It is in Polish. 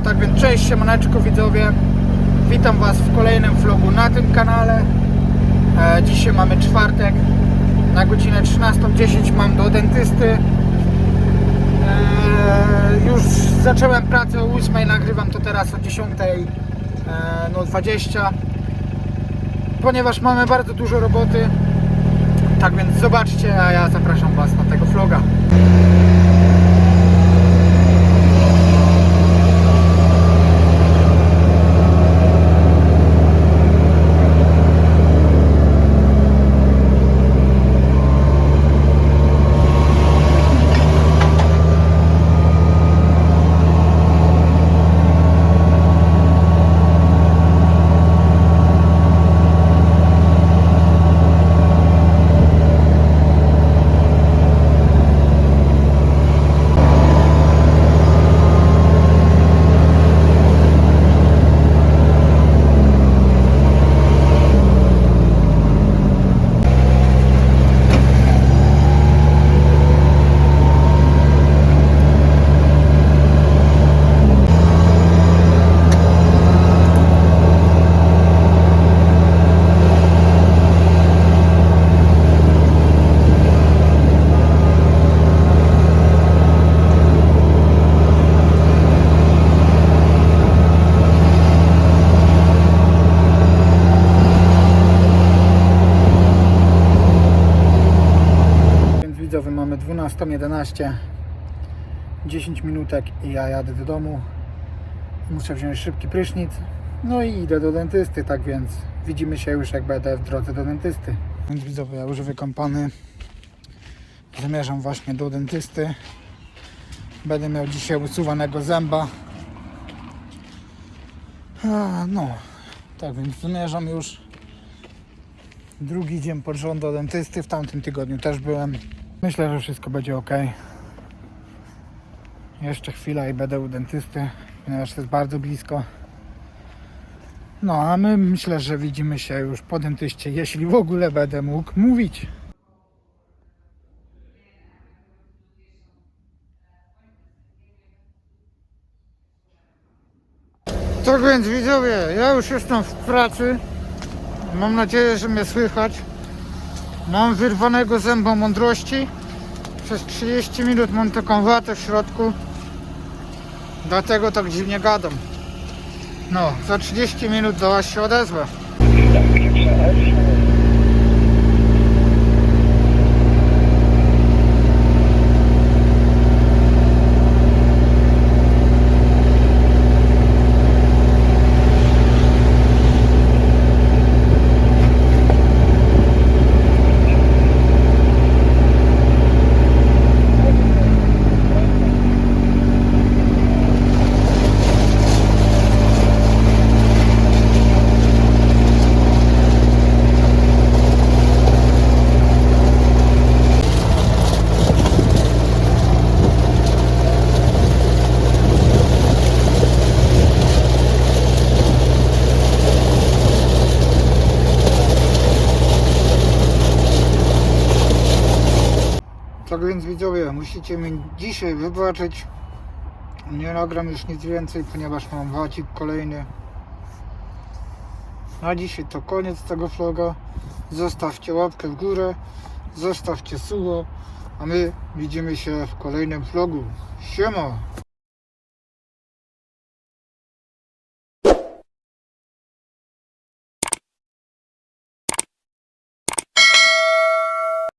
tak więc cześć siemaneczko widzowie. Witam Was w kolejnym vlogu na tym kanale. E, Dzisiaj mamy czwartek Na godzinę 13.10 mam do dentysty. E, Już zacząłem pracę o 8 Nagrywam to teraz o 10.20 e, no 20 Ponieważ mamy bardzo dużo roboty Tak więc zobaczcie, a ja zapraszam Was na tego vloga Więc widzowie mamy 12.11 10 minutek i ja jadę do domu. Muszę wziąć szybki prysznic. No i idę do dentysty, tak więc widzimy się już jak będę w drodze do dentysty. Więc widzowie, ja już wykąpany. Zamierzam właśnie do dentysty. Będę miał dzisiaj usuwanego zęba. A, No, tak więc zamierzam już. Drugi dzień pod rząd do dentysty. W tamtym tygodniu też byłem. Myślę, że wszystko będzie ok. Jeszcze chwila i będę u dentysty, ponieważ jest bardzo blisko. No a my myślę, że widzimy się już po dentyście, jeśli w ogóle będę mógł mówić. Tak więc widzowie, ja już jestem w pracy. Mam nadzieję, że mnie słychać. Mam wyrwanego zęba mądrości. Przez 30 minut mam taką watę w środku. Dlatego tak dziwnie gadam. No, za 30 minut do Was się odezwę. Tak więc widzowie, musicie mi dzisiaj wybaczyć. Nie nagram już nic więcej, ponieważ mam wacik kolejny. Na dzisiaj to koniec tego vloga. Zostawcie łapkę w górę, zostawcie suło, a my widzimy się w kolejnym vlogu. Siema!